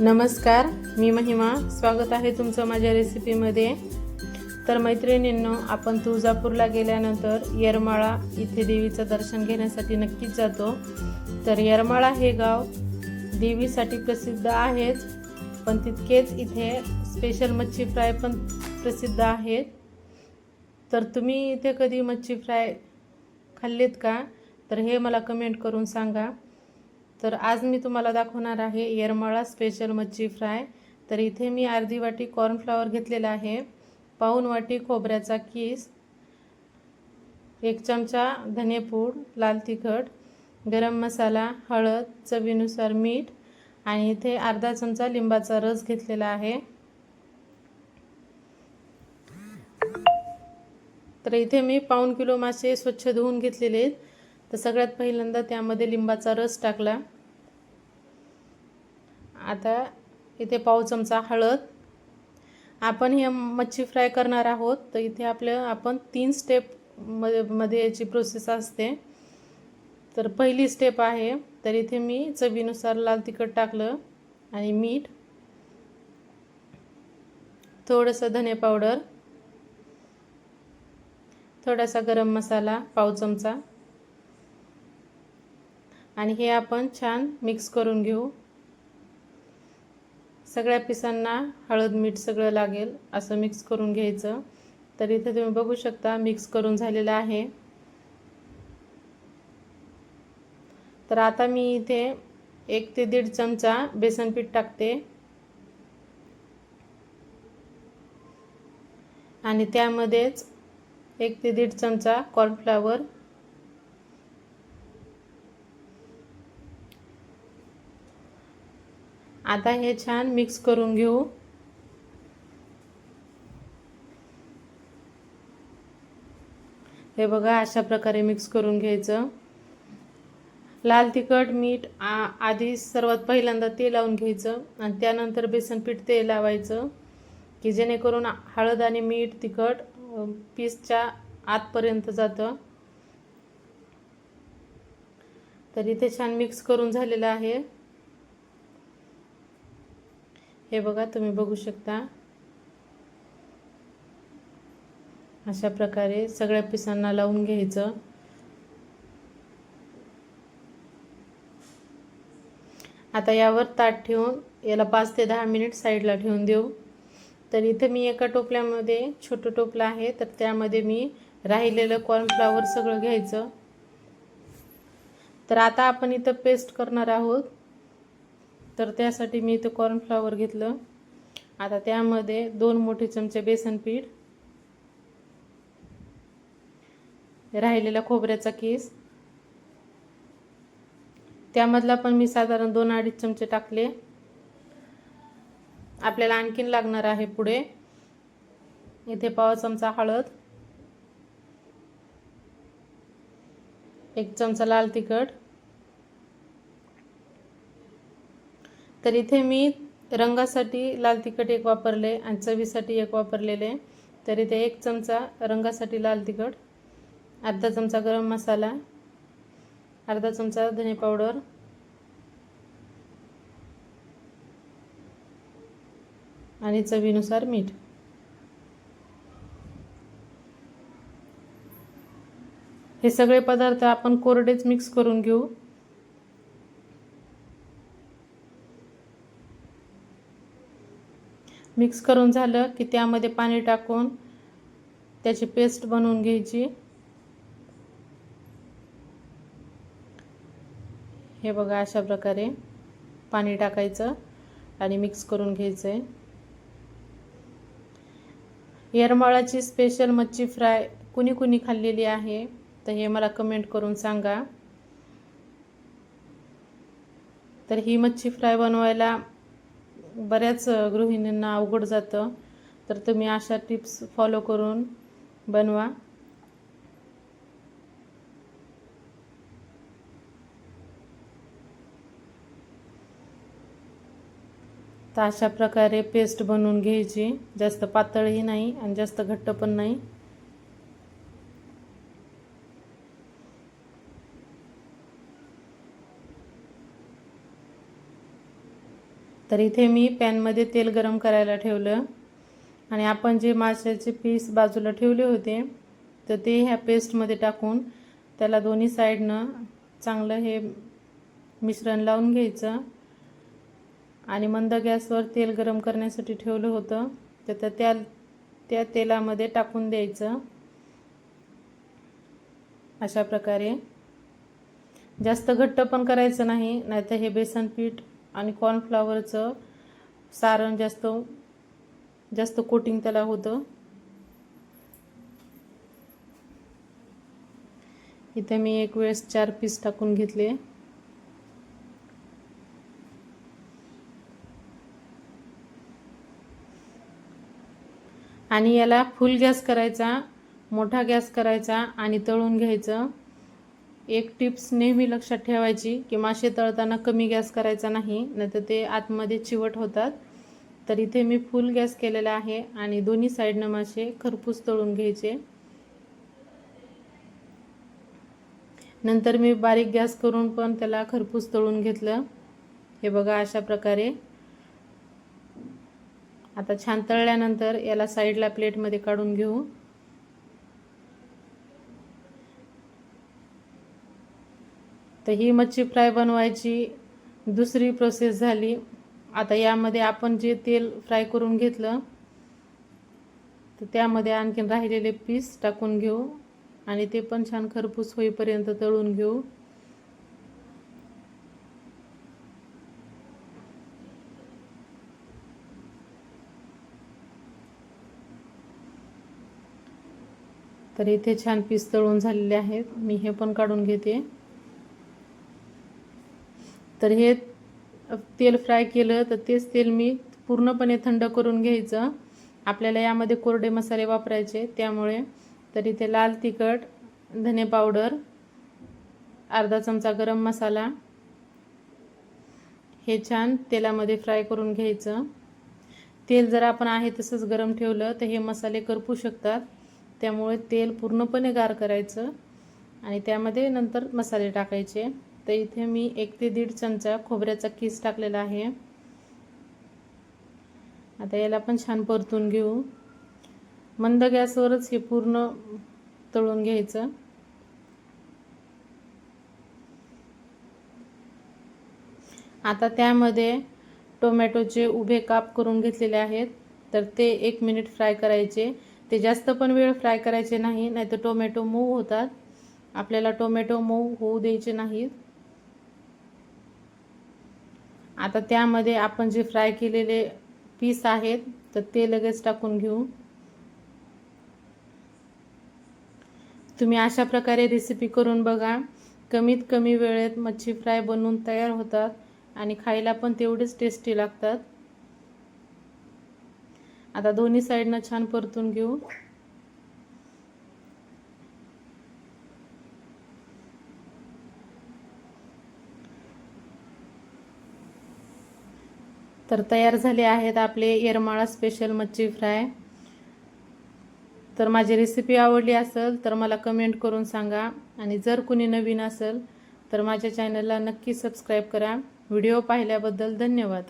नमस्कार मी महिमा. स्वागत आहे तुमचं माझ्या रेसिपीमध्ये. तर मैत्रिणींनो आपण तुळजापूरला गेल्यानंतर येरमाळा इथे देवीचं दर्शन घेण्यासाठी नक्कीच जातो. तर येरमाळा हे गाव देवीसाठी प्रसिद्ध आहेच पण तितकेच इथे स्पेशल मच्छी फ्राय पण प्रसिद्ध आहेत. तर तुम्ही इथे कधी मच्छी फ्राय खाल्लेत का? तर हे मला कमेंट करून सांगा. तर आज मी तुम्हाला दाखवणार आहे येरमाळा स्पेशल मच्छी फ्राय. तर इथे मी अर्धी वाटी कॉर्नफ्लॉवर घेतलेला आहे. पाऊन वाटी खोबऱ्याचा किस. एक चमचा धनेपूड लाल तिखट गरम मसाला हळद चवीनुसार मीठ आणि इथे अर्धा चमचा लिंबाचा रस घेतलेला आहे. तर इथे मी पाऊन किलो मासे स्वच्छ धुवून घेतलेले आहेत. तर सगळ्यात पहिल्यांदा त्यामध्ये लिंबाचा रस टाकला. आता इथे पाव चमचा हळद. आपण हे मच्छी फ्राय करणार आहोत तर इथे आपलं आपण तीन स्टेपमध्ये मध्ये याची प्रोसेस असते. तर पहिली स्टेप आहे तर इथे मी चवीनुसार लाल तिखट टाकलं आणि मीठ थोडंसं धने पावडर थोडासा गरम मसाला पाव चमचा आणि हे आपण छान मिक्स करून घेऊ. सगळ्या पिसांना हळद मीठ सगळं लागेल असं मिक्स करून घ्यायचं. तर इथे तुम्ही बघू शकता मिक्स करून झालेलं आहे. तर आता मी इथे एक ते दीड चमचा बेसन पीठ टाकते. आणि त्यामध्येच एक ते दीड चमचा कॉर्नफ्लावर आता हे छान मिक्स करून घेऊ. हे बघा अशा प्रकारे मिक्स करून घ्यायचं. लाल तिखट मीठ आ आधी सर्वात पहिल्यांदा ते लावून घ्यायचं आणि त्यानंतर बेसन पीठ ते लावायचं की जेणेकरून हळद आणि मीठ तिखट पीसच्या आतपर्यंत जातं. तर इथे छान मिक्स करून झालेलं आहे. हे बघा तुम्ही बघू शकता. अशा प्रकारे सगळ्या पिसांना लावून घ्यायचं. आता यावर ताट ठेवून याला पाच ते दहा मिनिट साईडला ठेवून देऊ. तर इथं मी एका टोपल्यामध्ये छोटं टोपलं आहे तर त्यामध्ये मी राहिलेलं कॉर्नफ्लावर सगळं घ्यायचं. तर आता आपण इथं पेस्ट करणार आहोत. तर त्यासाठी मी इथं कॉर्नफ्लावर घेतलं. आता त्यामध्ये दोन मोठे चमचे बेसन पीठ राहिलेला खोबऱ्याचा केस. त्यामधला पण मी साधारण दोन अडीच चमचे टाकले. आपल्याला आणखीन लागणार आहे पुढे. इथे पाव चमचा हळद एक चमचा लाल तिखट तर इथे मी रंगासाठी लाल तिखट एक वापरले आणि चवीसाठी एक वापरलेले. तर इथे एक चमचा रंगासाठी लाल तिखट अर्धा चमचा गरम मसाला अर्धा चमचा धने पावडर आणि चवीनुसार मीठ. हे सगळे पदार्थ आपण कोरडेच मिक्स करून घेऊ. मिक्स करून झालं की त्यामध्ये पाणी टाकून त्याची पेस्ट बनवून घ्यायची. हे बघा अशा प्रकारे पाणी टाकायचं आणि मिक्स करून घ्यायचं आहे येरमाळाची स्पेशल मच्छी फ्राय कुणी कुणी खाल्लेली आहे तर हे मला कमेंट करून सांगा. तर ही मच्छी फ्राय बनवायला बऱ्याच गृहिणींना अवघड जातं. तर तुम्ही अशा टिप्स फॉलो करून बनवा. तर अशा प्रकारे पेस्ट बनवून घ्यायची. जास्त पातळही नाही आणि जास्त घट्ट पण नाही. तर इथे मी पॅनमध्ये तेल गरम करायला ठेवलं. आणि आपण जे माशाचे पीस बाजूला ठेवले होते तर ते ह्या पेस्टमध्ये टाकून त्याला दोन्ही साईडनं चांगलं हे मिश्रण लावून घ्यायचं. आणि मंद गॅसवर तेल गरम करण्यासाठी ठेवलं होतं तर त्या त्या तेलामध्ये टाकून द्यायचं. अशा प्रकारे. जास्त घट्ट पण करायचं नाही नाहीतर हे बेसन पीठ आणि कॉर्नफ्लॉवरचं सारण जास्त जास्त कोटिंग त्याला होतं. इथे मी एक वेळेस चार पीस टाकून घेतले. आणि याला फुल गॅस करायचा मोठा गॅस करायचा आणि तळून घ्यायचं. एक टिप्स नेहमी लक्षात ठेवायची की मासे तळताना कमी गॅस करायचा नाही नाहीतर ते आतमध्ये चिवट होतात. तर इथे मी फुल गॅस केलेला आहे आणि दोन्ही साईडनं मासे खरपूस तळून घ्यायचे. नंतर मी बारीक गॅस करून पण त्याला खरपूस तळून घेतलं. हे बघा अशा प्रकारे. आता छान तळल्यानंतर याला साईडला प्लेटमध्ये काढून घेऊ. तर ही मच्छी फ्राय बनवायची. दुसरी प्रोसेस झाली. आता यामध्ये आपण जे तेल फ्राय करून घेतलं तर त्यामध्ये आणखीन राहिलेले पीस टाकून घेऊ आणि ते पण छान खरपूस होईपर्यंत तळून घेऊ. तर इथे छान पीस तळून झालेले आहेत. मी हे पण काढून घेते. तर हे तेल फ्राय केलं तर तेच तेल मी पूर्णपणे थंड करून घ्यायचं. आपल्याला यामध्ये कोरडे मसाले वापरायचे त्यामुळे तर इथे लाल तिखट धने पावडर अर्धा चमचा गरम मसाला हे छान तेलामध्ये फ्राय करून घ्यायचं. तेल जर आपण आहे तसंच गरम ठेवलं तर हे मसाले करपू शकतात. त्यामुळे तेल पूर्णपणे गार करायचं आणि त्यामध्ये नंतर मसाले टाकायचे. तर इथे मी एक ते दीड चमचा खोबऱ्याचा किस टाकलेला आहे. आता याला पण छान परतून घेऊ. मंद गॅसवरच हे पूर्ण तळून घ्यायचं. आता त्यामध्ये टोमॅटोचे उभे काप करून घेतलेले आहेत. तर ते एक मिनिट फ्राय करायचे. ते जास्त पण वेळ फ्राय करायचे नाही नाहीतर टोमॅटो मऊ होतात. आपल्याला टोमॅटो मऊ होऊ द्यायचे नाहीत. आता त्यामध्ये आपण जे फ्राय केलेले पीस आहेत तर ते लगेच टाकून घेऊ. तुम्ही अशा प्रकारे रेसिपी करून बघा. कमीत कमी वेळेत मच्छी फ्राय बनवून तयार होतात आणि खायला पण तेवढेच टेस्टी लागतात. आता दोन्ही साईडनं छान परतून घेऊ. तर तयार झाले आहेत आपले येरमाळा स्पेशल मच्छी फ्राय तर माझी रेसिपी आवडली असेल तर मला कमेंट करून सांगा. आणि जर कुणी नवीन असेल तर माझ्या चॅनलला नक्की सबस्क्राईब करा. व्हिडिओ पाहिल्याबद्दल धन्यवाद.